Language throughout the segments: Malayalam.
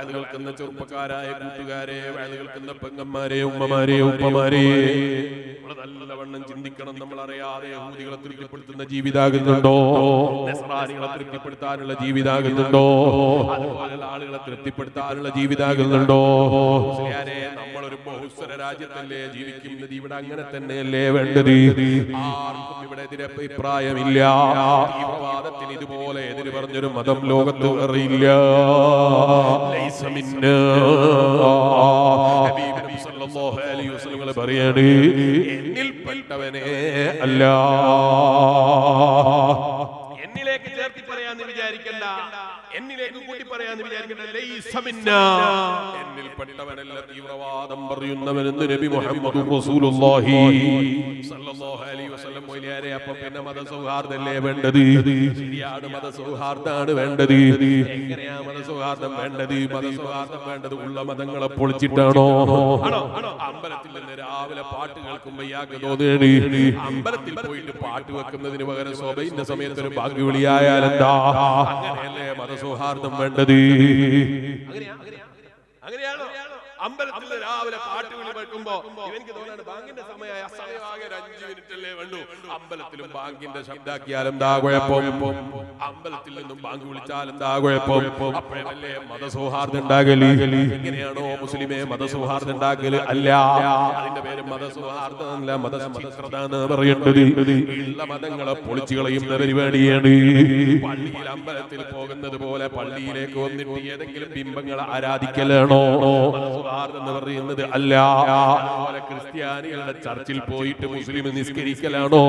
വയത് കേൾക്കുന്ന ചെറുപ്പക്കാരായ കൂട്ടുകാരെ വയത് കേൾക്കുന്ന പെങ്ങന്മാരെ ഉമ്മമാരെ ഉപ്പമാരെ. നല്ലവണ്ണം ചിന്തിക്കണം. നമ്മൾ അറിയാതെ യഹൂദികളെ തൃപ്തിപ്പെടുത്തുന്ന ജീവിതാകുന്നുണ്ടോ? നസ്രാനികളെ തൃപ്തിപ്പെടുത്താനുള്ള ജീവിതാകുന്നുണ്ടോ? അതുപോലെയുള്ള ആളുകളെ തൃപ്തിപ്പെടുത്താനുള്ള ജീവിതാകുന്നുണ്ടോ? നമ്മളൊരു ബഹുസ്വര രാജ്യത്തല്ലേ ജീവിക്കുന്നത് ഇവിടെ അങ്ങനെ തന്നെയല്ലേ വേണ്ടത്? ആർക്കും ഇവിടെ എതിരെ അഭിപ്രായമില്ല. തീവ്രവാദത്തിന് ഇതുപോലെ എതിര് പറഞ്ഞൊരു മതം ലോകത്ത് അറിയില്ല പറയാണ്. എന്നിൽപ്പെട്ടവനെ അല്ല എന്നിലേക്ക് ചേർത്തി പറയാന്ന് വിചാരിക്കണ്ട എന്നിലേക്ക് കൂട്ടി പറയാന്ന് തീവ്രവാദം പറയുന്നവനെന്ന് നബി മുഹമ്മദ് റസൂലുള്ളാഹി സല്ലല്ലാഹു അലൈഹി വസല്ലം അപ്പം പിന്നെ മതസൗഹാർദ്ദല്ലേ വേണ്ടത്? ശരിയാണ് മതസൗഹാർദ്ദമാണ് വേണ്ടത്. എങ്ങനെയാ മതസൗഹാർദ്ദം വേണ്ടത്? മതസൗഹാർദ്ദം വേണ്ടത്. ഉള്ള മതങ്ങളെ പൊളിച്ചിട്ടാണോ? അമ്പലത്തിൽ നിന്ന് രാവിലെ പാട്ട് കേൾക്കുമ്പോ ഇയാൾക്ക് തോന്നുകയാണ് അമ്പലത്തിൽ പോയിട്ട് പാട്ട് വെക്കുന്നതിന് പകരം സ്വബൈന്റെ സമയത്ത് ഒരു ഭാഗ്യവിളിയായാലെന്താ വിളിയായാൽ എന്താ മതസൗഹാർദ്ദം വേണ്ടത്. അമ്പലത്തിൽ രാവിലെ പാട്ട് വിളി വെക്കുമ്പോ എനിക്ക് തോന്നാണ് ബാങ്കിന്റെ സമയമായ സമയമാകെ ഒരു അഞ്ചു മിനിറ്റ് അല്ലേ വേണ്ടു. അമ്പലത്തിലും ബാങ്കിന്റെ ശബ്ദാക്കിയാലും എന്താ കുഴപ്പം? അമ്പലത്തിൽ നിന്നും ബാങ്ക് വിളിച്ചാൽ എന്താ കുഴപ്പം? അപ്പോഴല്ലേ മതസൗഹാർദ്ദം ഉണ്ടാകൽ? എങ്ങനെയാണോ മുസ്ലിമെ മതസൗഹാർദ്ദം ഉണ്ടാകൽ? അല്ല. അതിന്റെ പേര് മതസൗഹാർദ്ദം അല്ല എന്ന് പറയേണ്ടത് ഉള്ള മതങ്ങളെ പൊളിച്ചു കളയുന്ന പരിപാടിയാണ് പള്ളിയിൽ അമ്പലത്തിൽ പോകുന്നത് പോലെ പള്ളിയിലേക്ക് വന്നിട്ട് ഏതെങ്കിലും ബിംബങ്ങളെ ആരാധിക്കലാണോ? മതസൗഹാർദ്ദം എന്ന് പറയുന്നത് അല്ല. ക്രിസ്ത്യാനികളുടെ ചർച്ചിൽ പോയിട്ട് മുസ്ലിം നിസ്കരിക്കലാണോ?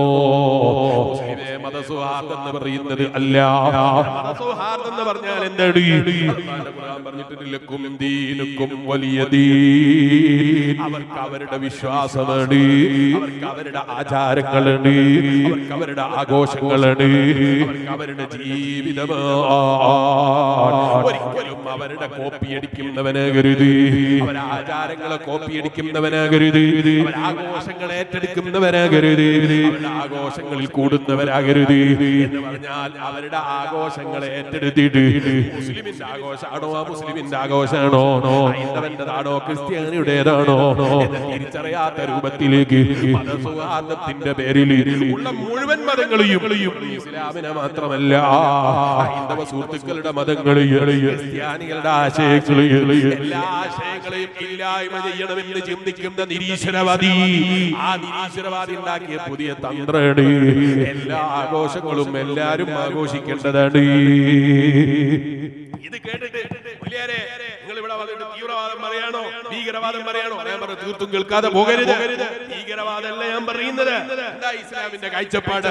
മതസുഹാർദ്ദം എന്ന് പറയുന്നത് അല്ല. മതസൗഹാർദ്ദം എന്ന് പറഞ്ഞാൽ എന്താണ് അള്ളാഹുവിന്റെ ഖുർആൻ പറഞ്ഞിട്ടുണ്ട് ലക്കും ദീനുക്കും വലിയ അവർക്ക് അവരുടെ വിശ്വാസമാണ്. അവർക്ക് അവരുടെ ആചാരങ്ങളാണ്. അവർക്ക് അവരുടെ ആഘോഷങ്ങളാണ്. അവർക്ക് അവരുടെ ജീവിതമാണ്. അവരുടെ കോപ്പി അടിക്കുന്നവനെ കരുതി. ആചാരങ്ങളെ കോപ്പി അടിക്കുന്നവനെ കരുതി. ആഘോഷങ്ങൾ ഏറ്റെടുക്കുന്നവനെ കരുതി. ആഘോഷങ്ങളിൽ കൂടുന്നവരാകരുത് എന്ന് പറഞ്ഞാൽ അവരുടെ ആഘോഷങ്ങളെ ഏറ്റെടുത്തിട്ട് മുസ്ലിമിന്റെ ആഘോഷമാണോ ആ മുസ്ലിമിന്റെ ആഘോഷമാണോ ഹൈന്ദവന്റേതാണോ ക്രിസ്ത്യാനിയുടേതാണോ തിരിച്ചറിയാത്ത രൂപത്തിലേക്ക് മതസൗഹാർദ്ദത്തിന്റെ പേരിൽ ഉള്ള മുഴുവൻ മതങ്ങളെയും ഇസ്ലാമിനെ മാത്രമല്ല ഹൈന്ദവ സുഹൃത്തുക്കളുടെ മതങ്ങളെയും ക്രിസ്ത്യാനികളുടെ ആശയങ്ങളെയും എല്ലാ ആശയങ്ങളെയും ഇല്ലായ്മ ചെയ്യണമെന്ന് ചിന്തിക്കുന്ന നിരീശ്വരവാദി. ആ നിരീശ്വരവാദി ഉണ്ടാക്കിയ പുതിയ തന്ത്രമാണ് എല്ലാ ആഘോഷങ്ങളും എല്ലാരും ആഘോഷിക്കേണ്ടതാണ്. ഇത് കേട്ടിട്ട് വലിയാരെ നിങ്ങൾ ഇവിടെ വന്നിട്ട് തീവ്രവാദം പറയാണോ ഭീകരവാദം പറയണോ? ഞാൻ പറഞ്ഞു തീർത്തും കേൾക്കാതെ പോകരുത്. ഭീകരവാദമല്ല ഞാൻ പറയുന്നത്. എന്താ ഇസ്ലാമിന്റെ കാഴ്ചപ്പാട്?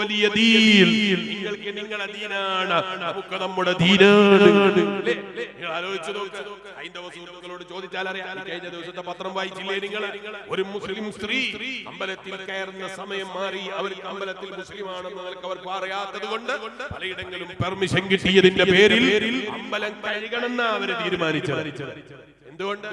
വലിയ നിങ്ങൾക്ക് നിങ്ങളെ ദീനാണ്. നമുക്ക് നമ്മുടെ ദീനാണ്? നിങ്ങൾ ആലോചിച്ച് നോക്ക്. ഹൈന്ദവ സുഹൃത്തുക്കളോട് ചോദിച്ചാൽ അറിയാം. കഴിഞ്ഞ ദിവസത്തെ പത്രം വായിച്ചില്ലേ നിങ്ങൾ ഒരു മുസ്ലിം സ്ത്രീ അമ്പലത്തിൽ കയറുന്ന സമയം മാറി അവർക്ക് അമ്പലത്തിൽ മുസ്ലിമാണെന്ന് നിനക്ക് അവർക്ക് അറിയാത്തത് കൊണ്ട് പലയിടങ്ങളിലും പെർമിഷൻ കിട്ടിയതിന്റെ പേരിൽ അമ്പലം കഴുകണമെന്ന് അവർ തീരുമാനിച്ചത്. എന്തുകൊണ്ട്?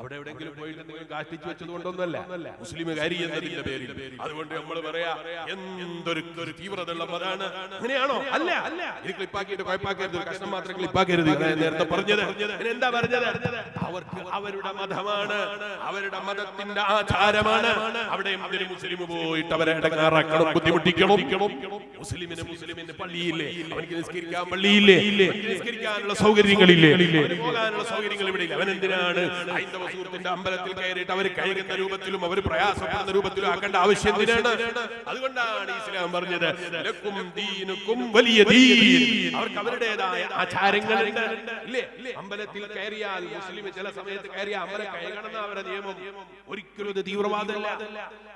അവിടെ എവിടെയെങ്കിലും പോയിട്ട് എന്തെങ്കിലും കാഷ്ടിച്ചു വെച്ചത് കൊണ്ടൊന്നല്ല മുസ്ലിം കാരി എന്നതിന്റെ പേരിൽ. അതുകൊണ്ട് നമ്മൾ പറയാ എന്തൊരു തീവ്രത ഉള്ള മതാണ് അങ്ങനെയാണോ? അല്ല. അല്ല. ഇത് ക്ലിപ്പാക്കിയിട്ട് കുഴപ്പാക്കരുത് കഷ്ണം മാത്രം ക്ലിപ്പാക്കരുത് നേരത്തെ പറഞ്ഞത്. എന്താ പറഞ്ഞത്? അവർക്ക് അവരുടെ മതമാണ്. അവരുടെ മതത്തിന്റെ ആചാരമാണ്. അവിടെ എന്തിനു മുസ്ലിം പോയിട്ട് അവരെ ഇടങ്ങാറാക്കണം ബുദ്ധിമുട്ടിക്കണം? മുസ്ലിമിന് മുസ്ലിമിന് പള്ളിയില്ലേ? അവനിക്ക് നിസ്കരിക്കാൻ പള്ളിയില്ലേ? നിസ്കരിക്കാനുള്ള സൗകര്യങ്ങളില്ലേ? പോകാനുള്ള സൗകര്യങ്ങൾ ഇവിടെ അവൻ എന്തിനാണ് ഹൈന്ദവ സുഹൃത്തിന്റെ അമ്പലത്തിൽ കയറിയിട്ട് അവർ കഴിയുന്ന രൂപത്തിലും അവർ പ്രയാസപ്പെടുന്ന രൂപത്തിലും ആക്കേണ്ട ആവശ്യം എന്തിനാണ്? അതുകൊണ്ടാണ് ഇസ്ലാം പറഞ്ഞത് വലിയ അവർക്ക് അവരുടേതായ ആചാരങ്ങളുണ്ട്. അമ്പലത്തിൽ കയറിയാൽ മുസ്ലിം ചില സമയത്ത് കയറിയ അമ്പലം കഴുകണമെന്ന അവരുടെ നിയമം. ഒരിക്കലും തീവ്രവാദമല്ല.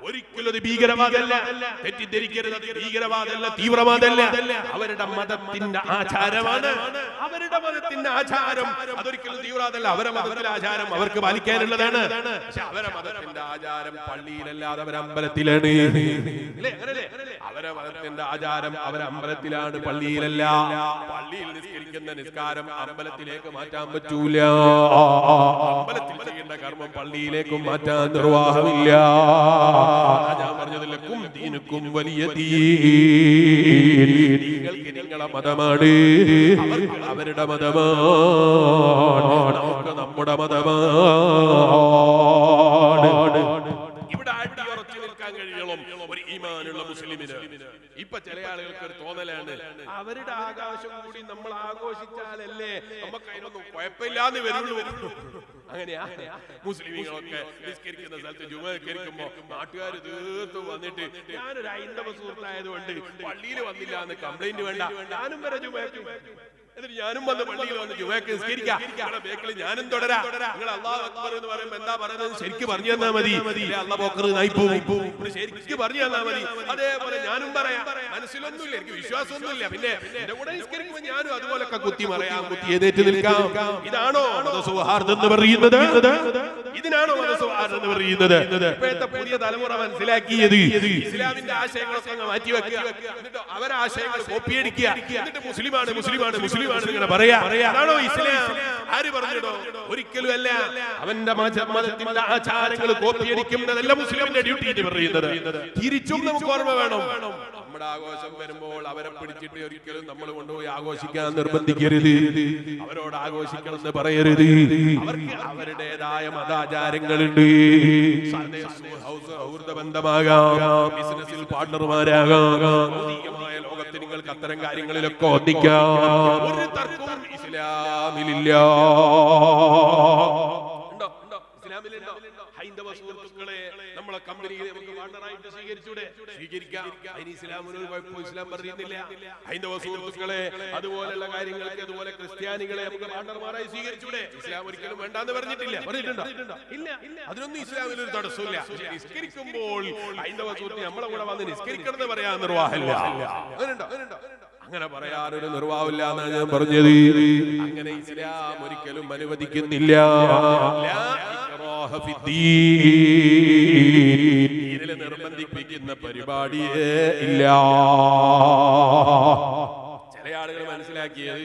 ഒരിക്കലും അത് ഭീകരവാദമല്ല. തെറ്റിദ്ധരിക്കരുത്. ഭീകരവാദമല്ല തീവ്രവാദമല്ല. അവരുടെ മതത്തിന്റെ ആചാരമാണ്. അവരുടെ മതത്തിന്റെ ആചാരം അതൊരിക്കലും തീവ്രവാദമല്ല. അവരെ മതത്തിലെ ആചാരം അവർക്ക് പാലിക്കാനുള്ളതാണ്. പക്ഷെ അവരെ മതത്തിന്റെ ആചാരം പള്ളിയിലല്ലാതെ അവർ അമ്പലത്തിലാണ്? അവരെ മതത്തിന്റെ ആചാരം അവർ അമ്പലത്തിലാണ് പള്ളിയിലല്ല. പള്ളിയിൽ നിസ്കരിക്കുന്ന നിസ്കാരം അമ്പലത്തിലേക്ക് മാറ്റാൻ പറ്റൂല. അമ്പലത്തിൽ ചെയ്യേണ്ട കർമ്മം പള്ളിയിലേക്കും മാറ്റാൻ നിർവാഹമില്ല. ഞാൻ പറഞ്ഞതില്ല വലിയ തീ നിങ്ങളെ മതമാണ്. അവർക്ക് അവരുടെ മതമാണ് നമ്മുടെ മതമാണ് ഇവിടെ നിൽക്കാൻ ഒരു ഇപ്പൊ ചില ആളുകൾക്ക് ഒരു തോന്നലാണ്. അവരുടെ ആകാശം കൂടി നമ്മൾ ആഘോഷിച്ചാലല്ലേ നമുക്ക് അതിനൊന്നും കുഴപ്പമില്ലാന്ന് വരുള്ളൂ. അങ്ങനെയാ? മുസ്ലിമീങ്ങളൊക്കെ നിസ്കരിക്കുന്ന സ്ഥലത്ത് ജുമ നിസ്കരിക്കുമ്പോ നാട്ടുകാർ തീർത്ത് വന്നിട്ട് ഞാനൊരു ഹൈന്ദവ സുഹൃത്തായതുകൊണ്ട് പള്ളിയിൽ വന്നില്ല എന്ന് കംപ്ലൈന്റ് വേണ്ട. ഞാനും വരെ ജുമയ്ക്ക് എന്നിട്ട് ഞാനും വന്ന് പള്ളിയിൽ വന്ന് ജുമയ്ക്ക് നിസ്കരിക്കാം. ബേക്കിൽ ഞാനും തുടരാ. നിങ്ങൾ അള്ളാഹു അക്ബർ എന്ന് പറയുമ്പോ എന്താ പറയുന്നത്? ശരിക്ക് പറഞ്ഞു തന്നാ മതി അള്ളാഹ് ബോക്കർ നായി പോവും ശരിക്ക് പറഞ്ഞു തന്നാ മതി. അതേപോലെ ഞാനും പറയാം. മനസ്സിലൊന്നുമില്ല എനിക്ക് വിശ്വാസമൊന്നുമില്ല. പിന്നെ എന്റെ കൂടെ നിസ്കരിക്കുമ്പോ ഞാനും അതുപോലൊക്കെ കുത്തി മറയാം കുത്തി എഴുന്നേറ്റ് നിൽക്കാം. ഇതാണോ മതസൗഹാർദ്ദം എന്ന് പറയുന്നത്? ഇതിനാണോ മതസൗഹാർദ്ദം എന്ന് പറയുന്നത്? ഇപ്പോഴത്തെ പുതിയ തലമുറ മനസ്സിലാക്കിയത് ഇസ്ലാമിന്റെ ആശയങ്ങളൊക്കെ മാറ്റി വെക്കുക എന്നിട്ട് അവരെ ആശയങ്ങൾ കോപ്പിയടിക്കുക എന്നിട്ട് മുസ്ലിമാണ് മുസ്ലിമാണ്. മുസ്ലിമാണ് ഇങ്ങനെ പറയാ. അതാണോ ഇസ്ലാം? ആര് പറഞ്ഞിടോ ഒരിക്കലും അല്ല അവന്റെ മത- മതത്തിന്റെ ആചാരങ്ങൾ കോപ്പിയടിക്കുന്നതല്ല മുസ്ലിമിന്റെ ഡ്യൂട്ടി പറയുന്നത്. തിരിച്ചും നമുക്ക് ഓർമ്മ വേണം. നമ്മുടെ ആഘോഷം വരുമ്പോൾ അവരെ പിടിച്ചിട്ട് ഒരിക്കലും നമ്മൾ കൊണ്ടുപോയി ആഘോഷിക്കാൻ നിർബന്ധിക്കരുത്. അവരോട് ആഘോഷിക്കണം എന്ന് പറയരുത്. അവർക്ക് അവരുടേതായ മതാചാരങ്ങളുണ്ട്. ബന്ധമാകാം ബിസിനസ്സിൽ പാർട്ണർമാരാകാം ലോകത്ത് നിങ്ങൾക്ക് അത്തരം കാര്യങ്ങളിലൊക്കെ ഒന്നിക്കാം. ഒരു തർക്കവും ഇസ്ലാമിലില്ല? ഹൈന്ദവ സുഹൃത്തുക്കളെ നമ്മളെ കമ്പനി നമുക്ക് പാർട്ണറായിട്ട് സ്വീകരിച്ചൂടെ? സ്വീകരിക്കാം. അതിന് ഇസ്ലാമിന് ഒരു കുഴപ്പം ഇസ്ലാം പറയുന്നില്ല ഹൈന്ദവ സുഹൃത്തുക്കളെ അതുപോലെയുള്ള കാര്യങ്ങൾക്ക് അതുപോലെ ക്രിസ്ത്യാനികളെ നമുക്ക് പാർട്ണർമാരായി സ്വീകരിച്ചൂടെ? ഇസ്ലാം ഒരിക്കലും വേണ്ടാന്ന് പറഞ്ഞിട്ടില്ല. പറഞ്ഞിട്ടുണ്ടോ? ഇല്ല അതിനൊന്നും ഇസ്ലാമിൽ ഒരു തടസ്സമില്ല നിസ്കരിക്കുമ്പോൾ ഹൈന്ദവ സുഹൃത്ത് നമ്മളെ കൂടെ വന്ന് നിസ്കരിക്കണം എന്ന് പറയാൻ നിർവാഹമില്ല അങ്ങനെയുണ്ടോ? അങ്ങനെയുണ്ടോ? അങ്ങനെ പറയാനൊരു നിർവാഹമില്ല എന്നാണ് ഞാൻ പറഞ്ഞത്. അങ്ങനെ ഇസ്ലാം ഒരിക്കലും അനുവദിക്കുന്നില്ല. ഇതിൽ നിർബന്ധിപ്പിക്കുന്ന പരിപാടിയേ ഇല്ല. ചില ആളുകൾ മനസ്സിലാക്കിയത്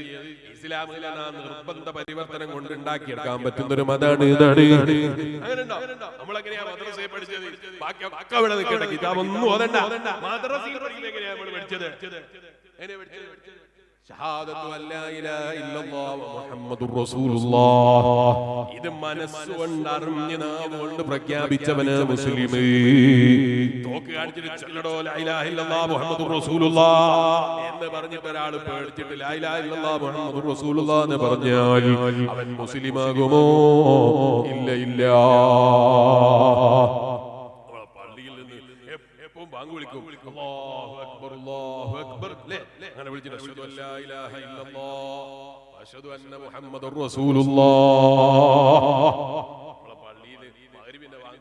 ഇസ്ലാമിലെ ആ നിർബന്ധ പരിവർത്തനം കൊണ്ട് ഉണ്ടാക്കിയെടുക്കാൻ പറ്റുന്ന ഒരു മതാണ് ഇതാണ് നമ്മളെങ്ങനെയാ മദ്രസയെ പഠിച്ചത്? ബാക്കി അവിടെ നിൽക്കട്ടെ കിതാബ് ഒന്നും ഓതണ്ട. മദ്രസയിൽ പഠിക്കുന്നത് എങ്ങനെയാ നമ്മൾ പഠിച്ചത്? എങ്ങനെയാ പഠിച്ചത്? ഇത് മനസ്സുകൊണ്ട് അറിഞ്ഞ് നാവുകൊണ്ട് പ്രഖ്യാപിച്ചവന് മുസ്ലിം തോക്ക് കാണിച്ചിട്ട് ലൈലാഹില്ലാ റസൂലുള്ള എന്ന് പറഞ്ഞിട്ട് ഒരാൾ പേടിച്ചിട്ട് ലൈലാഹില്ലാ റസൂലുള്ള എന്ന് പറഞ്ഞാൽ അവൻ മുസ്ലിമാകുമോ? ഇല്ല ഇല്ല നമ്മളെ പള്ളിയിൽ നിന്ന് എപ്പ- എപ്പവും ബാങ്ക് വിളിക്കും അല്ലാഹു അക്ബർ അല്ലാഹു അക്ബർ അങ്ങനെ വിളിച്ചിട്ട് അശ്ഹദു അല്ലാ ഇലാഹ ഇല്ലല്ലാഹ് അശ്ഹദു അന്ന മുഹമ്മദുർ റസൂലുള്ളാഹ്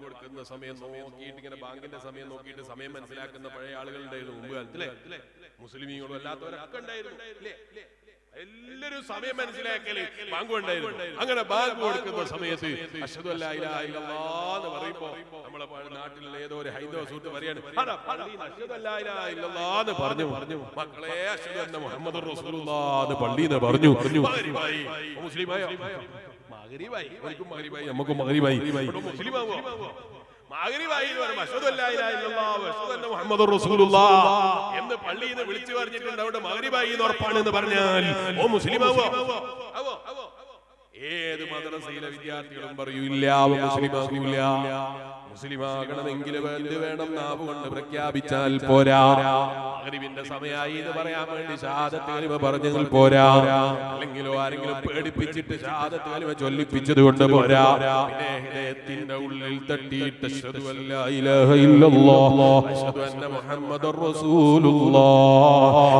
കൊടുക്കുന്ന സമയം നോക്കിയിട്ട് ഇങ്ങനെ ബാങ്കിന്റെ സമയം നോക്കിയിട്ട് സമയം മനസ്സിലാക്കുന്ന പഴയ ആളുകളുണ്ടായിരുന്നു മുമ്പ് കാലത്തിലെ മുസ്ലിമീങ്ങളും അല്ലാത്തവരൊക്കെ ഉണ്ടായിരുന്നു? എല്ലാവരും സമയം മനസ്സിലാക്കൽ ബാങ്ക് ഉണ്ടായിരുന്നു അങ്ങനെ ബാങ്ക് കൊടുക്കുന്ന സമയത്ത് എന്ന് പറയുമ്പോ നമ്മളെ നാട്ടിലുള്ള ഏതോ ഒരു ഹൈന്ദവ സുഹൃത്ത് പറയാണ് "അതാ പള്ളിയിൽ അശ്ഹദു അല്ലാ എന്ന് പറഞ്ഞു പറഞ്ഞു മക്കളെ അശ്ഹദു മുഹമ്മദ് നിന്ന് പറഞ്ഞു. പറഞ്ഞു മുസ്ലിമായി നമുക്കും മുസ്ലിമാവോ? എന്ന് പള്ളിയിൽ നിന്ന് വിളിച്ചു പറഞ്ഞിട്ടുണ്ട്. അവിടെ മകരിബായി എന്ന് ഉറപ്പാണ് എന്ന് പറഞ്ഞാൽ ഓ മുസ്ലിമാവോ ഏത് മദ്രസയിലെ വിദ്യാർത്ഥികളും പറയൂല്ല മുസ്ലിം മുസ്ലിമാകൂല മുസ്ലിമാകണമെങ്കിൽ എന്ത് വേണം നാവ് കൊണ്ട് പ്രഖ്യാപിച്ചാൽ പോരാ. മഗ്രിബിന്റെ സമയമായി എന്ന് പറയാൻ വേണ്ടി ഷഹാദത്ത് കലിമ പറഞ്ഞെങ്കിൽ പോരാ. അല്ലെങ്കിലോ ആരെങ്കിലും പേടിപ്പിച്ചിട്ട് ഷഹാദത്ത് കലിമ ചൊല്ലിപ്പിച്ചത് കൊണ്ട് പോരാ. ഹൃദയത്തിന്റെ ഉള്ളിൽ തട്ടിയിട്ട്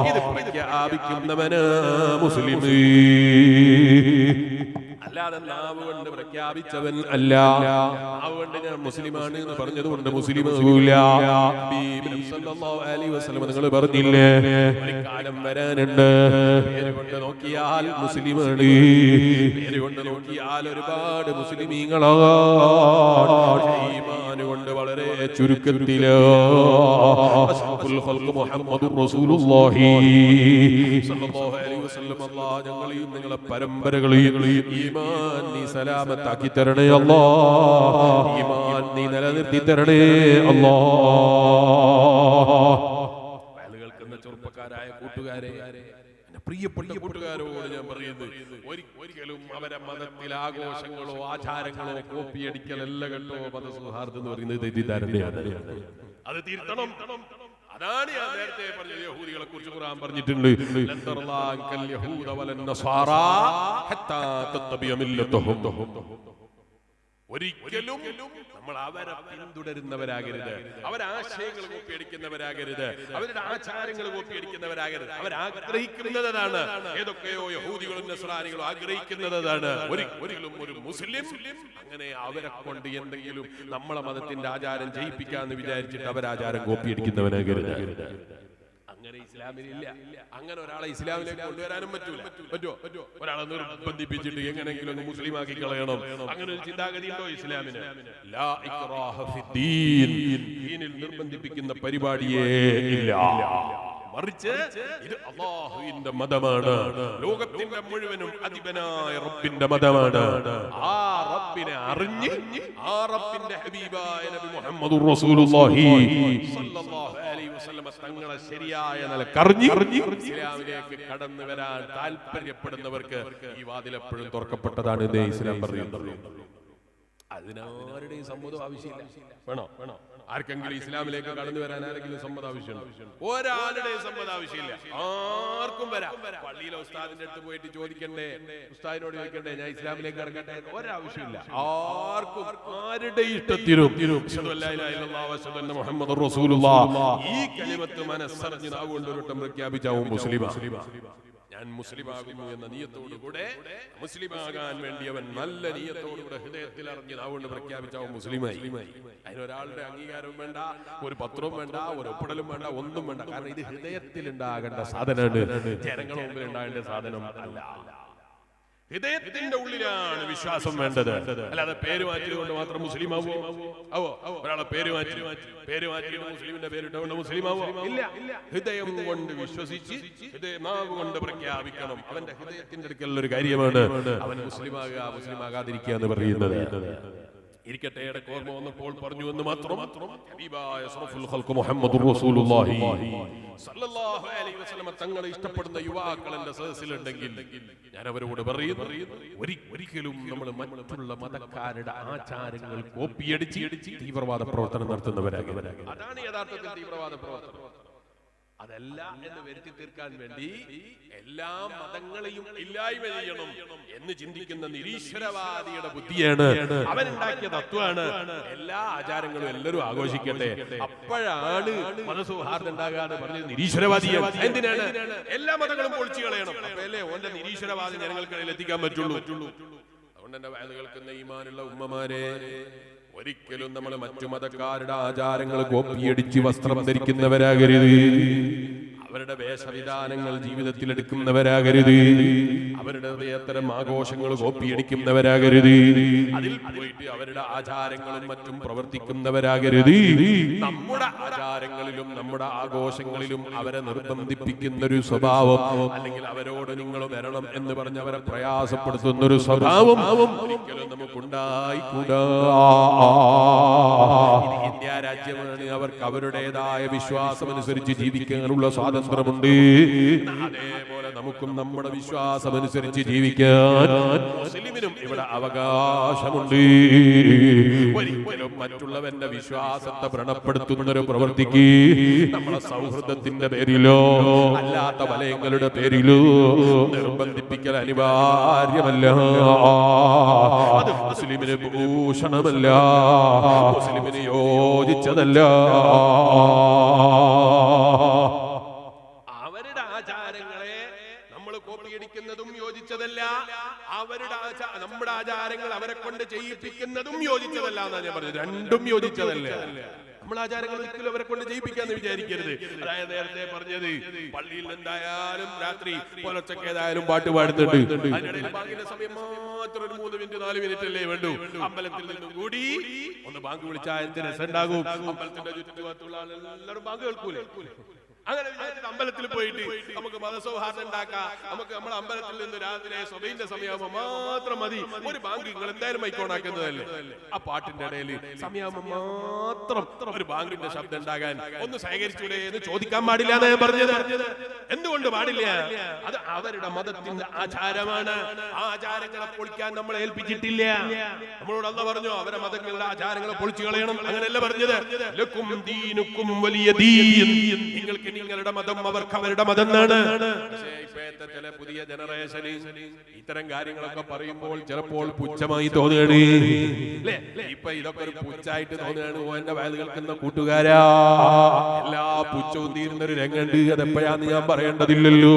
ഇത് പ്രഖ്യാപിക്കുന്നവന് മുസ്ലിം അല്ലാതെ നാവ് കൊണ്ട് പ്രഖ്യാപിച്ചവൻ അല്ല. നാവ് കൊണ്ട് ഞാൻ മുസ്ലിമാണ് എന്ന് മുസ്ലിം സല്ലല്ലാഹു അലൈഹി വസല്ലം നിങ്ങൾ പറഞ്ഞില്ലേ? കാലം വരാനുണ്ട് കൊണ്ട് നോക്കിയാൽ മുസ്ലിമാണ്. കൊണ്ട് നോക്കിയാൽ ഒരുപാട് മുസ്ലിമീങ്ങളാണ്. ഞങ്ങളെയും നിങ്ങളെ തരണേ അല്ലാ. ഈമാൻ നിലനിർത്തി തരണേ അല്ലാ. കേൾക്കുന്ന ചെറുപ്പക്കാരായ കൂട്ടുകാരെ പ്രിയപ്പെട്ട കൂട്ടുകാരോട് ഞാൻ പറയുന്നത് ഒരി- ഒരിക്കലും അവരെ മതത്തിൽ ആഘോഷങ്ങളോ ആചാരങ്ങളോ കോപ്പിയടിക്കലല്ല കേട്ടോ മതസൗഹാർദ്ദം എന്ന് പറയുന്നത് തെറ്റിദ്ധാരണയാണ്. അത് തിരുത്തണം. അതാണ് ഞാൻ നേരത്തെ പറഞ്ഞത്. യഹൂദികളെ കുറിച്ച് ഖുർആൻ പറഞ്ഞിട്ടുണ്ട്. ലൻ തർലാ അൻകൽ യഹൂദ വലൻ നസാറാ ഹത്താ തത്തബിയ മില്ലത്തഹും. ഒരിക്കലും നമ്മൾ അവരെ പിന്തുടരുന്നവരാകരുത്. അവരാശയങ്ങൾ കോപ്പിയടിക്കുന്നവരാകരുത്. അവരുടെ ആചാരങ്ങൾ കോപ്പിയടിക്കുന്നവരാകരുത്. അവരാഗ്രഹിക്കുന്നതാണ് ഏതൊക്കെയോ യഹൂദികളും നസ്രാനികളും ആഗ്രഹിക്കുന്നതാണ്. ഒരു- ഒരിക്കലും ഒരു മുസ്ലിം അങ്ങനെ അവരെ കൊണ്ട് എന്തെങ്കിലും നമ്മളെ മതത്തിന്റെ ആചാരം ജയിപ്പിക്കാന്ന് വിചാരിച്ചിട്ട് അവരാചാരം കോപ്പിയടിക്കുന്നവനാകരുത്. ഇസ്ലാമിലില്ല അങ്ങനെ ഒരാളെ ഇസ്ലാമിലേക്ക് കൊണ്ടുവരാനും പറ്റൂല. പറ്റുമോ പറ്റുമോ ഒരാളെ നിർബന്ധിപ്പിച്ചിട്ട് എങ്ങനെയെങ്കിലും ഒന്ന് മുസ്ലിം ആക്കി കളയണം. അങ്ങനെ ഒരു ചിന്താഗതി ഉണ്ടോ ഇസ്ലാമിന്? നിർബന്ധിപ്പിക്കുന്ന പരിപാടിയേ ഇല്ല. മറിച്ച് ഇത് അള്ളാഹുവിന്റെ മതമാണ്. ലോകത്തിന്റെ മുഴുവനും അധിപനായ റബ്ബിന്റെ മതമാണ്. ആ റബ്ബിനെ അറിഞ്ഞ് ആ റബ്ബിന്റെ ഹബീബായ നബി മുഹമ്മദ് റസൂലുള്ളാഹി സ്വല്ലല്ലാഹു തങ്ങളെ ശരിയായ നില ഇസ്ലാമിലേക്ക് കടന്നു വരാൻ താല്പര്യപ്പെടുന്നവർക്ക് ഈ വാതിൽ എപ്പോഴും തുറക്കപ്പെട്ടതാണ് ഇതേ ഇസ്ലാം പറയുന്നത് അതിനാരുടെയും സമ്മതം ആവശ്യമില്ല. വേണോ? വേണോ? ആർക്കെങ്കിലും ഇസ്ലാമിലേക്ക് കടന്നു വരാൻ ആരെങ്കിലും സമ്മതം ആവശ്യമാണ് ഒരാളുടെയും സമ്മതം ആവശ്യമില്ല. ആർക്കും വരാം. പള്ളിയിലെ ഉസ്താദിന്റെ അടുത്ത് പോയിട്ട് ചോദിക്കണ്ടേ? ഉസ്താദിനോട് ചോദിക്കണ്ടേ? ഞാൻ ഇസ്ലാമിലേക്ക് ഇറങ്ങട്ടെ ഒരാവശ്യമില്ല. ആർക്കും ആരുടെ ഇഷ്ടത്തിനും മുഹമ്മദ് റസൂലുള്ള. ഈ കലിമത്ത് മനസ്സറിഞ്ഞ് നാവുകൊണ്ട് ഒരു വട്ടം പ്രഖ്യാപിച്ചാവും മുസ്ലിമാ. ഞാൻ മുസ്ലിമാകുന്നു എന്ന നീയത്തോടുകൂടെ മുസ്ലിമാകാൻ വേണ്ടി അവൻ നല്ല നീയത്തോടുകൂടെ ഹൃദയത്തിൽ അറിഞ്ഞ് നാവുകൊണ്ട് പ്രഖ്യാപിച്ചാവും മുസ്ലിമായി. അതിനൊരാളുടെ അംഗീകാരവും വേണ്ട ഒരു പത്രവും വേണ്ട ഒരു ഒപ്പിടലും വേണ്ട ഒന്നും വേണ്ട. കാരണം ഇത് ഹൃദയത്തിൽ ഉണ്ടാകേണ്ട സാധനമാണ്. ജനങ്ങളുടെ മുമ്പിൽ ഉണ്ടാകേണ്ട സാധനം അല്ല. ഹൃദയത്തിന്റെ ഉള്ളിലാണ് വിശ്വാസം വേണ്ടത്. അല്ലാതെ പേര് മാറ്റിയത് കൊണ്ട് മാത്രം മുസ്ലിം ആവോ? ആവോ ഒരാളെ പേര് മാറ്റി. പേര് മാറ്റിയിട്ട് മുസ്ലിമിന്റെ പേരിട്ടുകൊണ്ട് മുസ്ലിം ആവോ ഇല്ല. ഹൃദയം കൊണ്ട് വിശ്വസിച്ച് ഹൃദയം നാവ് കൊണ്ട് പ്രഖ്യാപിക്കണം. അവന്റെ ഹൃദയത്തിന്റെ അടുക്കലുള്ള ഒരു കാര്യമാണ് അവൻ മുസ്ലിമാകുക മുസ്ലിമാകാതിരിക്കുക എന്ന് പറയുന്നത്. ഇരിക്കട്ടെ ഇടയ്ക്ക് ഓർമ്മ വന്നപ്പോൾ പറഞ്ഞു എന്ന് മാത്രം. തങ്ങളെ ഇഷ്ടപ്പെടുന്ന യുവാക്കൾ എന്റെ സദസ്സിലുണ്ടെങ്കിൽ ഞാൻ അവരോട് ഒരി- ഒരിക്കലും നമ്മൾ മറ്റുള്ള മതക്കാരുടെ ആചാരങ്ങൾ കോപ്പിയടിച്ച് തീവ്രവാദ പ്രവർത്തനം നടത്തുന്നവരാകും അതാണ് യഥാർത്ഥത്തിൽ തീവ്രവാദ പ്രവർത്തനം. അതല്ല എന്ന് വരുത്തി തീർക്കാൻ വേണ്ടി എല്ലാ മതങ്ങളെയും ഇല്ലായ്മ ചെയ്യണം എന്ന് ചിന്തിക്കുന്ന നിരീശ്വരവാദിയുടെ ബുദ്ധിയാണ് അവനുണ്ടാക്കിയ തത്വമാണ്. എല്ലാ ആചാരങ്ങളും എല്ലാവരും ആഘോഷിക്കട്ടെ. അപ്പോഴാണ് മനസ്സുഹാർദ്ദം ഉണ്ടാകാതെ പറഞ്ഞത് നിരീശ്വരവാദി എന്തിനാണ്? എല്ലാ മതങ്ങളും പൊളിച്ചു കളയണം. അല്ലേ ഓന്റെ നിരീശ്വരവാദി ജനങ്ങൾക്കിടയിൽ എത്തിക്കാൻ പറ്റുള്ളൂ. അതുകൊണ്ട് എന്റെ വയത് കേൾക്കുന്ന ഈമാനുള്ള ഉമ്മമാരെ? ഒരിക്കലും നമ്മൾ മറ്റു മതക്കാരുടെ ആചാരങ്ങൾ കോപ്പിയടിച്ച് വസ്ത്രം ധരിക്കുന്നവരാകരുത്. അവരുടെ വേഷവിധാനങ്ങൾ ജീവിതത്തിൽ എടുക്കുന്നവരാകരുത്. അവരുടെ അത്തരം ആഘോഷങ്ങൾ കോപ്പിയടിക്കുന്നവരാകരുത്. അതിൽ പോയിട്ട് അവരുടെ ആചാരങ്ങളും മറ്റും പ്രവർത്തിക്കുന്നവരാകരുത്. നമ്മുടെ ആചാരങ്ങളിലും നമ്മുടെ ആഘോഷങ്ങളിലും അവരെ നിർബന്ധിപ്പിക്കുന്ന ഒരു സ്വഭാവം അല്ലെങ്കിൽ അവരോട് നിങ്ങൾ വരണം എന്ന് പറഞ്ഞ് അവരെ പ്രയാസപ്പെടുത്തുന്ന ഒരു സ്വഭാവം ഒരിക്കലും നമുക്കുണ്ടായിക്കൂടാ. ഇന്ത്യ രാജ്യമാണ് അവർക്ക് അവരുടേതായ വിശ്വാസം അനുസരിച്ച് ജീവിക്കാനുള്ള സ്വാതന്ത്ര്യമുണ്ട്. അതേപോലെ നമുക്കും നമ്മുടെ വിശ്വാസം അനുസരിച്ച് ജീവിക്കാൻ മുസ്ലിമിനും ഇവിടെ അവകാശമുണ്ട്. ഒരിക്കലും മറ്റുള്ളവന്റെ വിശ്വാസത്തെ വ്രണപ്പെടുത്തുന്ന ഒരു പ്രവൃത്തിക്ക് നമ്മളെ സൗഹൃദത്തിന്റെ പേരിലോ അല്ലാത്ത വലയങ്ങളുടെ പേരിലോ നിർബന്ധിപ്പിക്കൽ അനിവാര്യമല്ല. അത് മുസ്ലിമിന് ഭൂഷണമല്ല. മുസ്ലിമിന് യോജിച്ചതല്ല അവരുടെ ആചാരങ്ങളെ നമ്മൾ കോപ്പിയടിക്കുന്നതും യോജിച്ചതല്ല അവരുടെ നമ്മുടെ ആചാരങ്ങൾ അവരെ കൊണ്ട് ചെയ്യിപ്പിക്കുന്നതും യോജിച്ചതല്ല എന്നാണ് ഞാൻ പറഞ്ഞത്. രണ്ടും യോജിച്ചതല്ല? നമ്മൾ ആചാരങ്ങൾ ഒരിക്കലും അവരെ കൊണ്ട് ചെയ്യിപ്പിക്കാന്ന് വിചാരിക്കരുത്. അതായത് നേരത്തെ പറഞ്ഞത് പള്ളിയിൽ എന്തായാലും രാത്രി പുലർച്ചക്കേതായാലും പാട്ട് പാടുന്നുണ്ട്. അതിനിടയിൽ ബാങ്കിന്റെ സമയം മാത്രം ഒരു മൂന്ന് മിനിറ്റ് നാല് മിനിറ്റ് അല്ലേ വേണ്ടു. അമ്പലത്തിൽ നിന്നും കൂടി ഒന്ന് ബാങ്ക് വിളിച്ചാൽ എന്ത് രസം ഉണ്ടാകും അമ്പലത്തിന്റെ ചുറ്റുപാടുള്ള എല്ലാവരും ബാങ്ക് കേൾക്കൂലേ? അങ്ങനെ വിചാരിച്ചിട്ട് അമ്പലത്തിൽ പോയിട്ട് നമുക്ക് മതസൗഹാർദ്ദം ഉണ്ടാക്കാം. നമുക്ക് നമ്മുടെ അമ്പലത്തിൽ നിന്ന് രാവിലെ സ്വബൈന്റെ സമയമാകുമ്പോൾ മാത്രം മതി. ഒരു ബാങ്ക് നിങ്ങൾ എന്തായാലും മൈക്കോണാക്കുന്നതല്ലേ ആ പാട്ടിന്റെ ഇടയിൽ സമയമാകുമ്പോൾ മാത്രം ഒരു ബാങ്കിന്റെ ശബ്ദം ഉണ്ടാകാൻ. ഒന്ന് സഹകരിച്ചൂടെ എന്ന് ചോദിക്കാൻ പാടില്ല എന്നാ ഞാൻ പറഞ്ഞത്. എന്തുകൊണ്ട് പാടില്ല? അത് അവരുടെ മതത്തിന്റെ ആചാരമാണ്. ആ ആചാരങ്ങളെ പൊളിക്കാൻ നമ്മൾ ഏൽപ്പിച്ചിട്ടില്ല. നമ്മളോട് അന്ന് പറഞ്ഞു അവരുടെ മതങ്ങളുടെ ആചാരങ്ങളെ പൊളിച്ചു കളയണം. അങ്ങനെയല്ല പറഞ്ഞത്. നിങ്ങൾക്ക് നിങ്ങളുടെ മതം അവർക്ക് അവരുടെ മതം എന്നാണ് ചില പുതിയ ജനറേഷന് ഇത്തരം കാര്യങ്ങളൊക്കെ പറയുമ്പോൾ ചിലപ്പോൾ പുച്ഛമായി തോന്നുകയാണ്. ഇപ്പൊ ഇതൊക്കെ ഒരു പുച്ഛായിട്ട് തോന്നുകയാണ്. ഓന്റെ വയൽ കേൾക്കുന്ന കൂട്ടുകാരാ. എല്ലാ പുച്ഛവും തീരുന്ന ഒരു രംഗണ്ട് അതെപ്പോഴാന്ന് ഞാൻ പറയേണ്ടതില്ലല്ലോ.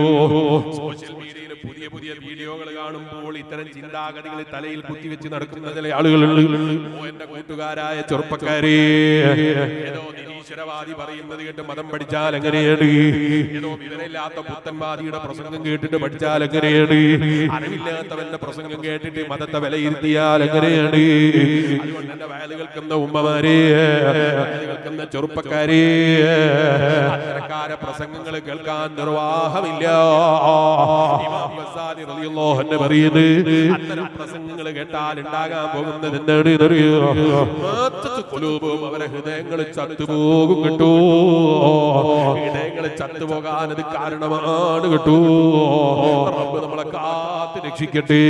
സോഷ്യൽ മീഡിയയിൽ പുതിയ പുതിയ വീഡിയോകൾ കാണുമ്പോൾ ഇത്തരം ചിന്താഗതികൾ തലയിൽ കുത്തിവെച്ച് നടക്കുന്ന ചില ആളുകളുണ്ട്. എന്റെ കൂട്ടുകാരായ ചെറുപ്പക്കാരെ ഏതോ നിരീശ്വരവാദി പറയുന്നത് കേട്ട് മതം പഠിച്ചാൽ എങ്ങനെയാണ്? ഏതോ വിവരമില്ലാത്ത പുത്തൻവാദിയുടെ പ്രസംഗം കേട്ടിട്ട് പഠിച്ചാൽ എങ്ങനെയാണ്? അറിവില്ലാത്തവന്റെ പ്രസംഗം കേട്ടിട്ട് മതത്തെ വിലയിരുത്തിയാൽ എങ്ങനെയാണ്? അതുകൊണ്ട് എന്റെ വയൽ കേൾക്കുന്ന ഉമ്മമാരെ കേൾക്കുന്ന ചെറുപ്പക്കാരെ അത്തരക്കാരെ പ്രസംഗങ്ങൾ കേൾക്കാൻ നിർവാഹമില്ല. പറയുന്നത് അത്തരം പ്രസംഗങ്ങൾ കേട്ടാൽ ഉണ്ടാകാൻ പോകുന്നത് എന്താണ്? അവരെ ഹൃദയങ്ങൾ ചത്തുപോകും കേട്ടോ. ചത്തു ചത്തുപോകാൻ അത് കാരണമാണ് കേട്ടോ. റബ്ബ് നമ്മളെ കാത്ത് രക്ഷിക്കട്ടെ.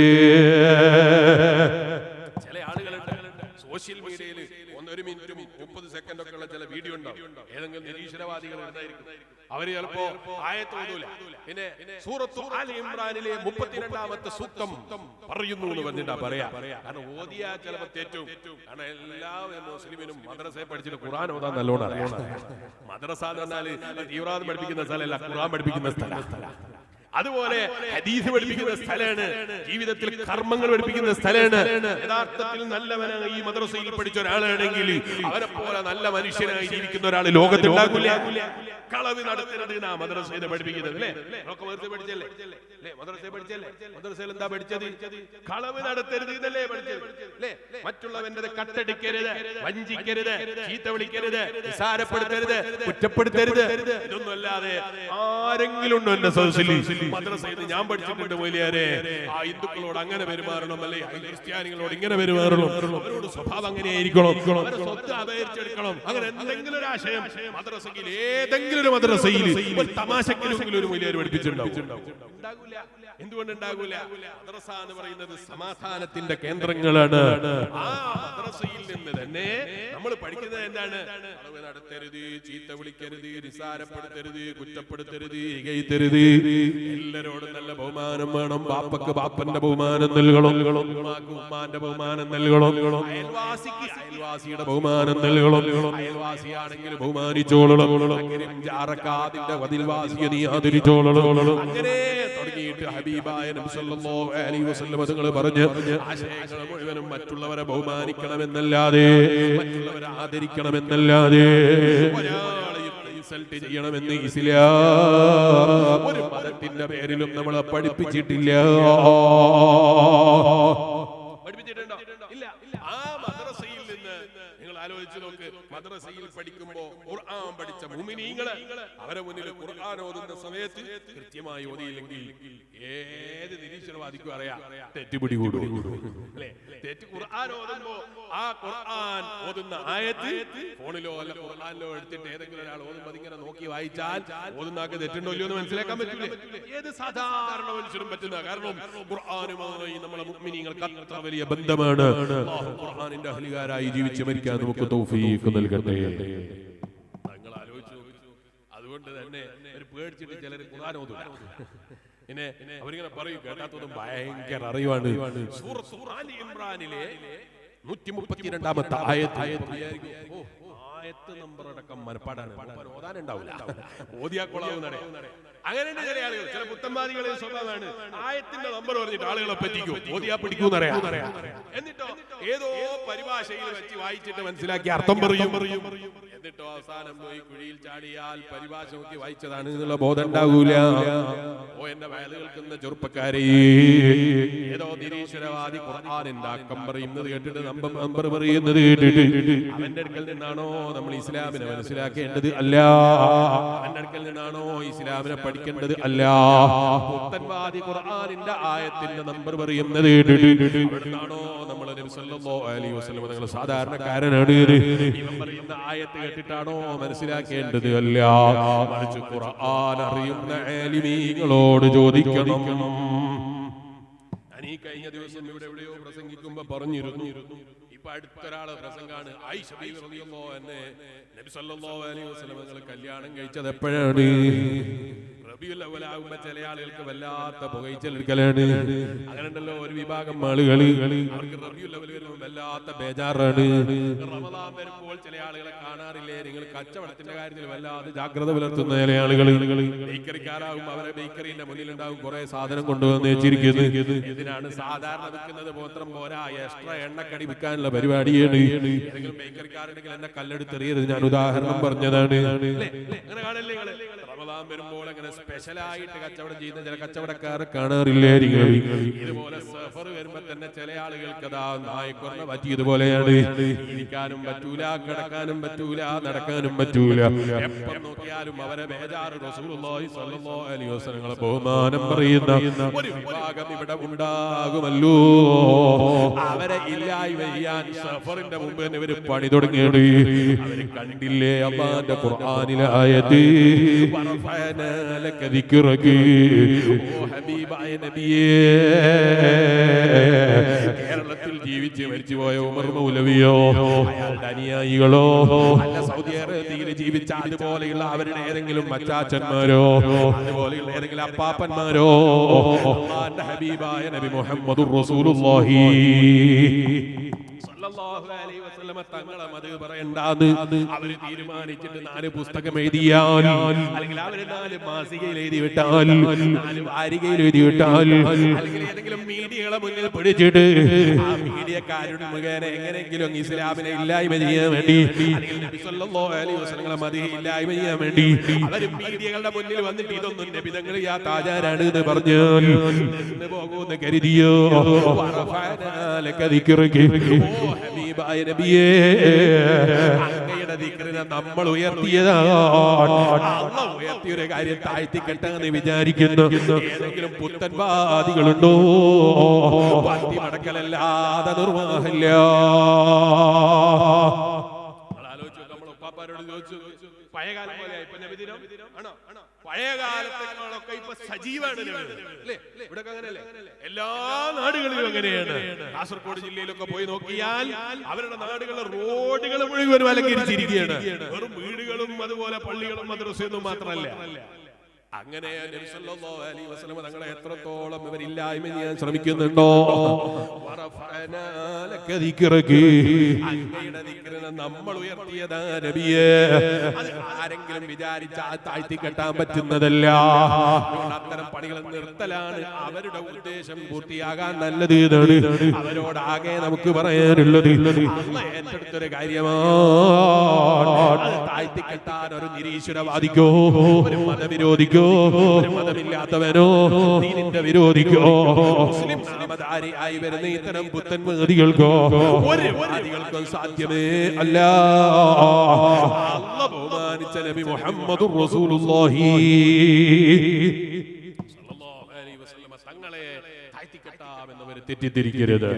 സോഷ്യൽ മീഡിയയിൽ ഒന്നൊരു മിനിറ്റും മുപ്പത് സെക്കൻഡ് ഒക്കെ ഉള്ള ചില വീഡിയോ ഉണ്ടാവും. ഏതെങ്കിലും നിരീശ്വരവാദികൾ ഉണ്ടായിരിക്കും അവർ ചിലപ്പോ ആയത്ത് ഓതൂല. പിന്നെ സൂറത്തു ആലി ഇമ്രാനിലെ മുപ്പത്തിരണ്ടാമത്തെ സൂക്തം പറയുന്നു എന്ന് പറഞ്ഞിട്ടാ പറയാ. കാരണം ഓതിയ ചിലപ്പോ തെറ്റും. കാരണം എല്ലാ മുസ്ലിമിനും മദ്രസയെ പഠിച്ചിട്ട് ഖുറാൻ ഓതാൻ നല്ലോണം മദ്രസ എന്ന് പറഞ്ഞാൽ തീവ്രവാദം പഠിപ്പിക്കുന്ന സ്ഥലമല്ല ഖുറാൻ പഠിപ്പിക്കുന്ന സ്ഥലം. അതുപോലെ ഹദീസ് പഠിപ്പിക്കുന്ന സ്ഥലമാണ്. ജീവിതത്തിൽ കർമ്മങ്ങൾ പഠിപ്പിക്കുന്ന സ്ഥലമാണ്. യഥാർത്ഥത്തിൽ നല്ലവനാണ് ഈ മദ്രസയിൽ പഠിച്ച ഒരാളാണെങ്കിൽ അവരെ പോലെ നല്ല മനുഷ്യനായി ജീവിക്കുന്ന ഒരാൾ ലോകത്തുണ്ടാകില്ല. കളവ് നടത്തരുത് എന്നാ മദ്രസയിൽ പഠിപ്പിക്കുന്നത് അല്ലേ? ഒക്കെ മദ്രസ പഠിച്ചല്ലേ? അല്ലേ? മദ്രസ പഠിച്ചല്ലേ? മദ്രസയിൽ എന്താ പഠിച്ചത്? കളവ് നടത്തരുത് എന്നല്ലേ പഠിച്ചത്? അല്ലേ? മറ്റുള്ളവന്റെ കട്ടടിക്കരുത് വഞ്ചിക്കരുത് ചീത്ത വിളിക്കരുത് നിസാരപ്പെടുത്തരുത് കുറ്റപ്പെടുത്തരുത്. ഇതൊന്നും അല്ലാതെ ആരെങ്കിലും ഉണ്ടോ എന്റെ സദസ്സിൽ മദ്രസയിൽ ഞാൻ പഠിച്ചിട്ടുണ്ട് വലിയാരെ ആ ഹിന്ദുക്കളോട് അങ്ങനെ പെരുമാറണം അല്ലെ? ക്രിസ്ത്യാനികളോട് ഇങ്ങനെ പെരുമാറണം. അവരോട് സ്വഭാവം അങ്ങനെ ആയിരിക്കണം സ്വത്ത് അപഹരിച്ചെടുക്കണം അങ്ങനെ എന്തെങ്കിലും ഒരു ആശയം. മദ്രസയിൽ ഏതെങ്കിലും ഒരു മദ്രസയിൽ ഒരു തമാശക്കെങ്കിലും ഒരു മൊയിലിയാർ പഠിപ്പിച്ചിട്ടുണ്ടാവും. എന്തുകൊണ്ട് ഉണ്ടാകൂല. മദ്രസ എന്ന് പറയുന്നത് സമാധാനത്തിന്റെ കേന്ദ്രങ്ങളാണ്. ആ മദ്രസയിൽ നിന്ന് തന്നെ നമ്മൾ പഠിക്കുന്നത് എന്താണ്? അളവ് നടത്തരുത് ചീത്ത വിളിക്കരുത് നിസാരപ്പെടുത്തരുത് കുറ്റപ്പെടുത്തരുത് ഇകയത്തരുത് എല്ലാരോടും നല്ല ബഹുമാനം വേണം. ബാപ്പക്ക് ബാപ്പന്റെ ബഹുമാനം നൽകണം. ഉമ്മാന്റെ ബഹുമാനം നൽകണം. അയൽവാസിക്ക് അയൽവാസിയുടെ ബഹുമാനം നൽകണം. അയൽവാസിയാണെങ്കിൽ ബഹുമാനിച്ചോളണം. ആദരിച്ചോളണം അങ്ങനെ ഹബീബായ മുഴുവനും മറ്റുള്ളവരെ ബഹുമാനിക്കണമെന്നല്ലാതെ മറ്റുള്ളവരെ ആദരിക്കണമെന്നല്ലാതെ ചെയ്യണമെന്ന് ഇസ്ലാം ഒരു മതത്തിന്റെ പേരിലും നമ്മളെ പഠിപ്പിച്ചിട്ടില്ല പഠിപ്പിച്ചിട്ടുണ്ടോ ഇല്ല ആ മദ്രസയിൽ നിന്ന് നിങ്ങൾ ആലോചിച്ച് നോക്ക് മദ്രസയിൽ പഠിക്കുമ്പോ ഖുർആൻ പഠിച്ച മുമിനീങ്ങൾ അവരെ മുന്നിൽ ഖുർആൻ ഓതുന്ന സമയത്ത് കൃത്യമായി ഓതിയില്ലെങ്കിൽ ഏത് നിരീശ്വരവാദിക്കും അറിയാം തെറ്റ് പിടികൂടും അല്ലേ? തെറ്റ് ഖുർആൻ ഓതുമ്പോ ആ ഖുർആൻ ഓതുന്ന ആയത്ത് ഫോണിലോ അല്ല ഖുർആനിലോ എടുത്തിട്ട് ഏതെങ്കിലും ഒരാൾ ഓതുമ്പോ അതിങ്ങനെ നോക്കി വായിച്ചാൽ ഓതുന്ന ഓതുന്നാക്ക് തെറ്റുണ്ടോ ഇല്ലയോ എന്ന് മനസ്സിലാക്കാൻ പറ്റില്ല ഏത് സാധാരണ മനുഷ്യരും പറ്റുന്ന കാരണം ഖുർആനുമായി നമ്മളെ മുഅ്മിനീങ്ങൾക്ക് അത്ര വലിയ ബന്ധമാണ്. അല്ലാഹു ഖുർആനിന്റെ അഹ്ലികാരായി ജീവിച്ച് മരിക്കാൻ നമുക്ക് തൗഫീഖ് നൽകട്ടെ. നിങ്ങൾ ആലോചിച്ചു നോക്ക്. അതുകൊണ്ട് തന്നെ ഒരു പേടിച്ചിട്ട് ചിലർ ഖുർആൻ ഓതും. പിന്നെ അവരിങ്ങനെ പറയും കേട്ടാത്തതും ഭയങ്കര അറിവാണ്. സൂറത്ത് ഇമ്രാനിലെ നൂറ്റി മുപ്പത്തിരണ്ടാമത്തെ ആയത്ത് ഓ, ആയത്ത് നമ്പർ അടക്കം മനപ്പാടാണ്. ഓതാനുണ്ടാവില്ല ഓതിയാ കൊള്ളാവുന്നടെ അങ്ങനെ ചില ആളുകൾ. ചില പുത്തന്മാരികളെ സ്വഭാവമാണ്. ആയത്തിന്റെ നമ്പർ പറഞ്ഞിട്ട് ആളുകളെ പറ്റിക്കും. ഓതിയാ പിടിക്കൂന്നറിയാം എന്നിട്ടോ ഏതോ പരിഭാഷയിൽ വെച്ച് വായിച്ചിട്ട് മനസ്സിലാക്കി അർത്ഥം പറയും. എന്നിട്ടോ അവസാനം പോയി കുഴിയിൽ ചാടിയാൽ പരിഭാഷ നോക്കി വായിച്ചതാണ് എന്നുള്ള ബോധം ഉണ്ടാകൂല ഓ എന്റെ വയൽ കേൾക്കുന്ന ചെറുപ്പക്കാരെ. ഏതോ നിരീശ്വരവാദി ഖുർആനിന്റെ അക്കം പറയുന്നത് കേട്ടിട്ട് നമ്പർ നമ്പർ പറയുന്നത് കേട്ടിട്ട് അവന്റെ അടുക്കൽ നിന്നാണോ നമ്മൾ ഇസ്ലാമിനെ മനസ്സിലാക്കേണ്ടത് അല്ല? അവന്റെ അടുക്കൽ നിന്നാണോ ഇസ്ലാമിനെ പഠിക്കേണ്ടത് അല്ല? പുത്തൻവാദി ഖുർആനിന്റെ ആയത്തിന്റെ നമ്പർ പറയുന്നത് കേട്ടിട്ട് സല്ലല്ലാഹു അലൈഹി വസല്ലം നിങ്ങൾ സാധാരണക്കാരനാണ് ഇവൻ പറയുന്ന ആയത്ത് കേട്ടിട്ടാണോ മനസ്സിലാക്കേണ്ടത്? അല്ല മറിച്ച് ഖുർആൻ അറിയുന്ന ആലിമീങ്ങളോട് ചോദിക്കണം. ഈ കഴിഞ്ഞ ദിവസം ഇവിടെ എവിടെയോ പ്രസംഗിക്കുമ്പോ പറഞ്ഞിരുന്നു. ഇപ്പൊ അടുത്തൊരാൾ പ്രസംഗാണ്. ആയിഷ ബീവി റളിയല്ലാഹു അൻഹ. നബി സല്ലല്ലാഹു അലൈഹി വസല്ലം തങ്ങൾ കല്യാണം കഴിച്ചത് എപ്പോഴാണ്? ആകുമ്പോ ചില ആളുകൾക്ക് വല്ലാത്ത പുകയിച്ചെടുക്കലാണ് അങ്ങനെയുണ്ടല്ലോ ഒരു വിഭാഗം ആളുകൾ അവർക്ക് വരുമ്പോൾ വല്ലാത്ത ബേജാറാണ്. റമദാൻ വരുമ്പോൾ ചില ആളുകളെ കാണാറില്ലേ? നിങ്ങൾ കച്ചവടത്തിന്റെ കാര്യത്തിൽ വല്ലാതെ ജാഗ്രത പുലർത്തുന്ന ചില ആളുകൾ ബേക്കറിക്കാരാകും അവരെ ബേക്കറിന്റെ മുന്നിലുണ്ടാവും കുറെ സാധനം കൊണ്ടുവന്ന് വെച്ചിരിക്കുന്നു ഇതിനാണ് സാധാരണ വിൽക്കുന്നത്? മാത്രം പോരാ. എക്സ്ട്രാ എണ്ണക്കടി വിൽക്കാനുള്ള പരിപാടിയാണ്. ഏതെങ്കിലും ബേക്കറിക്കാരുണ്ടെങ്കിൽ എന്നെ കല്ലെടുത്തെറിയരുത്. ഞാൻ ഉദാഹരണം പറഞ്ഞതാണ്? അങ്ങനെ കാണല്ലേ? റമദാൻ വരുമ്പോൾ അങ്ങനെ സ്പെഷ്യലായിട്ട് കച്ചവടം ചെയ്യുന്ന ചില കച്ചവടക്കാർ കാണാറില്ലേ ഇതുപോലെ സഫർ വരുമ്പോ തന്നെ ചില ആളുകൾക്ക് അതാ നായക്കൊറ പറ്റിയതുപോലെയാണ് ഇരിക്കാനും പറ്റൂല കിടക്കാനും പറ്റൂല നടക്കാനും പറ്റൂല. എപ്പം നോക്കിയാലും അവരെ ബേജാറ് റസൂലുള്ളാഹി സ്വല്ലല്ലാഹു അലൈഹി വസല്ലങ്ങളെ ബഹുമാനം പറയുന്ന ഒരു വിഭാഗം ഇവിടെ ഉണ്ടാകുമല്ലോ. അവരെ ഇല്ലായി ചെയ്യാൻ സഫറിന്റെ മുമ്പ് തന്നെ ഇവർ പണി തുടങ്ങിയത് അവർ കണ്ടില്ലേ അള്ളാന്റെ ഖുർആനിലെ ആയത്ത്? വറഫഅനാ ലക ذكرك ഓ ഹബീബായ നബിയേ. കേരളത്തിൽ ജീവിച്ച് മരിച്ചുപോയ ഉമർ മൗലവിയോ അയാളുടെ അനുയായികളോ അല്ല സൗദി അറേബ്യയിൽ ജീവിച്ച അതുപോലെയുള്ള അവരുടെ ഏതെങ്കിലും മച്ചാച്ചന്മാരോ അതുപോലെയുള്ള ഏതെങ്കിലും അപ്പാപ്പന്മാരോ ഹബീബായ നബി മുഹമ്മദ് റസൂലുള്ളാഹി. സല്ലല്ലാഹു അലൈഹി വസല്ലമ തങ്ങളെ മത് പറയണ്ടാന്ന്. അവർ തീരുമാനിച്ചിട്ട് നാല് പുസ്തകം എഴുതിയാൽ അല്ലെങ്കിൽ അവർ നാല് മാസികയിൽ എഴുതി വിട്ടാൽ നാല് വാരികയിൽ എഴുതി വിട്ടാൽ അല്ലെങ്കിൽ ഏതെങ്കിലും മീഡിയകളെ മുന്നിൽ പിടിച്ചിട്ട് ആ മീഡിയക്കാരുടെ മുഖേന എങ്ങനെയെങ്കിലും ഇസ്ലാമിനെ ഇല്ലായ്മ ചെയ്യാൻ വേണ്ടി അല്ലെങ്കിൽ നബി സല്ലല്ലാഹു അലൈഹി വസല്ലമ മതിയെ ഇല്ലായ്മ ചെയ്യാൻ വേണ്ടി അവർ മീഡിയകളുടെ മുന്നിൽ വന്നിട്ട് ഇതൊന്നും നബിതങ്ങൾ യാ താജാരാണ് എന്ന് പറഞ്ഞാൽ പോകുമെന്ന് കരുതിയോ? ഓ ഹബീബായ നബിയേ. അങ്ങയുടെ ദിക്റിനെ നമ്മൾ ഉയർത്തിയതാണ്. അള്ള ഉയർത്തിയ ഒരു കാര്യം താഴ്ത്തി കെട്ടാന്ന് വിചാരിക്കുന്നു. ഏതെങ്കിലും പുത്തൻവാദികളുണ്ടോ? പത്തി മടക്കലല്ലാതെ നിർവാഹമില്ല. ആലോചിച്ചു നമ്മൾ ഉപ്പാപ്പാരോട് ചോദിച്ചു. പഴയകാലം പോലെ ഇപ്പൊ നബിദിനം? ആണോ? പഴയ കാലത്തേക്കാളൊക്കെ ഇപ്പൊ നബിദിനം. അല്ലേ? ഇവിടെ അങ്ങനെയല്ലേ? എല്ലാ നാടുകളിലും അങ്ങനെയാണ്. കാസർഗോഡ് ജില്ലയിലൊക്കെ പോയി നോക്കിയാൽ അവരുടെ നാടുകളിലെ റോഡുകൾ മുഴുവൻ അലങ്കരിച്ചിരിക്കുകയാണ്. വെറും വീടുകളും അതുപോലെ പള്ളികളും മദ്രസയൊന്നും മാത്രമല്ല. അങ്ങനെ അലൈഹി വസല്ലം തങ്ങളെ എത്രത്തോളം ഇവരില്ലായ്മ ചെയ്യാൻ ശ്രമിക്കുന്നുണ്ടോ? നമ്മൾ ഉയർത്തിയതാ നബിയേ. ആരെങ്കിലും വിചാരിച്ചാൽ താഴ്ത്തി കെട്ടാൻ പറ്റുന്നതല്ല. അത്തരം പണികൾ നിർത്തലാണ് അവരുടെ ഉദ്ദേശം പൂർത്തിയാകാൻ നല്ലത് ഇതാണ്. അവരോടാകെ നമുക്ക് പറയാനുള്ളത് ഏറ്റെടുത്തൊരു കാര്യമാണ് താഴ്ത്തി കെട്ടാൻ ഒരു നിരീശ്വരവാദിക്കോ? ഒരു മതവിരോധിക്കോ? ഒരു മതമില്ലാത്തവനോ വിരോധിക്കോ? മുസ്ലിം വരുന്ന ഇത്തരം പുത്തൻവാദികൾക്കോ ഒരു വാദികൾക്കും സാധ്യമേ അല്ല. ബഹുമാനിച്ച നബി മുഹമ്മദ് റസൂലുള്ളാഹി. തങ്ങളെ തെറ്റിദ്ധരിക്കരുത്.